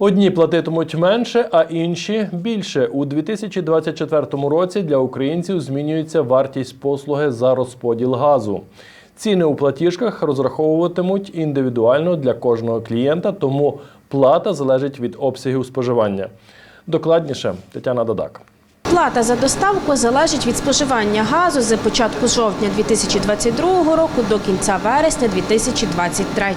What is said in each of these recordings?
Одні платитимуть менше, а інші більше. У 2024 році для українців змінюється вартість послуги за розподіл газу. Ціни у платіжках розраховуватимуть індивідуально для кожного клієнта, тому плата залежить від обсягів споживання. Докладніше Тетяна Дадак. Плата за доставку залежить від споживання газу з початку жовтня 2022 року до кінця вересня 2023.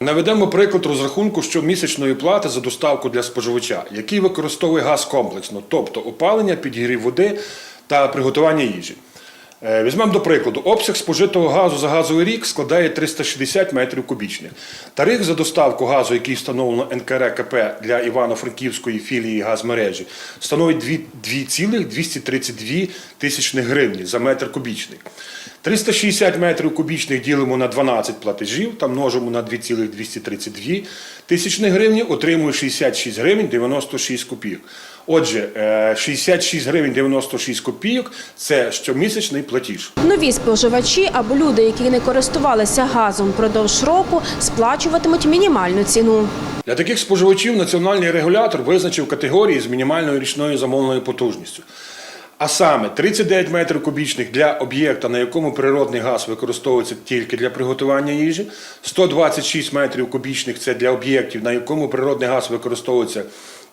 Наведемо приклад розрахунку щомісячної плати за доставку для споживача, який використовує газ комплексно, тобто опалення, підігрів води та приготування їжі. Е, Візьмемо до прикладу, обсяг спожитого газу за газовий рік складає 360 метрів кубічних. Тариф за доставку газу, який встановлено НКРКП для Івано-Франківської філії газмережі, становить 2,232 тисячні гривні за метр кубічний. 360 метрів кубічних ділимо на 12 платежів та множимо на 2,232 тисячні гривні, отримуємо 66 гривень 96 копійок. Отже, е, 66 гривень 96 копійок – це щомісячний платіж. Нові споживачі або люди, які не користувалися газом впродовж року, сплачуватимуть мінімальну ціну. Для таких споживачів національний регулятор визначив категорії з мінімальною річною замовленою потужністю. А саме 39 метрів кубічних для об'єкта, на якому природний газ використовується тільки для приготування їжі, 126 метрів кубічних це для об'єктів, на якому природний газ використовується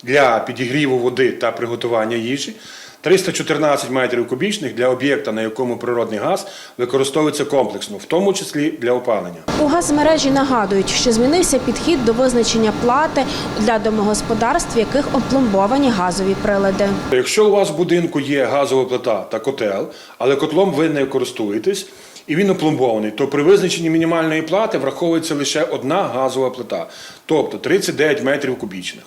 для підігріву води та приготування їжі. 314 метрів кубічних для об'єкта, на якому природний газ використовується комплексно, в тому числі для опалення. У газмережі нагадують, що змінився підхід до визначення плати для домогосподарств, в яких опломбовані газові прилади. Якщо у вас в будинку є газова плита та котел, але котлом ви не користуєтесь і він опломбований, то при визначенні мінімальної плати враховується лише одна газова плита, тобто 39 метрів кубічних.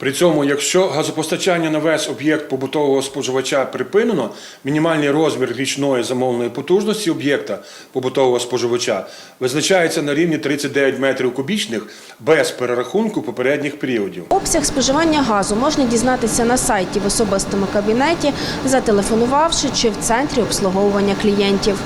При цьому, якщо газопостачання на весь об'єкт побутового споживача припинено, мінімальний розмір річної замовленої потужності об'єкта побутового споживача визначається на рівні 39 метрів кубічних без перерахунку попередніх періодів. Обсяг споживання газу можна дізнатися на сайті в особистому кабінеті, зателефонувавши чи в центрі обслуговування клієнтів.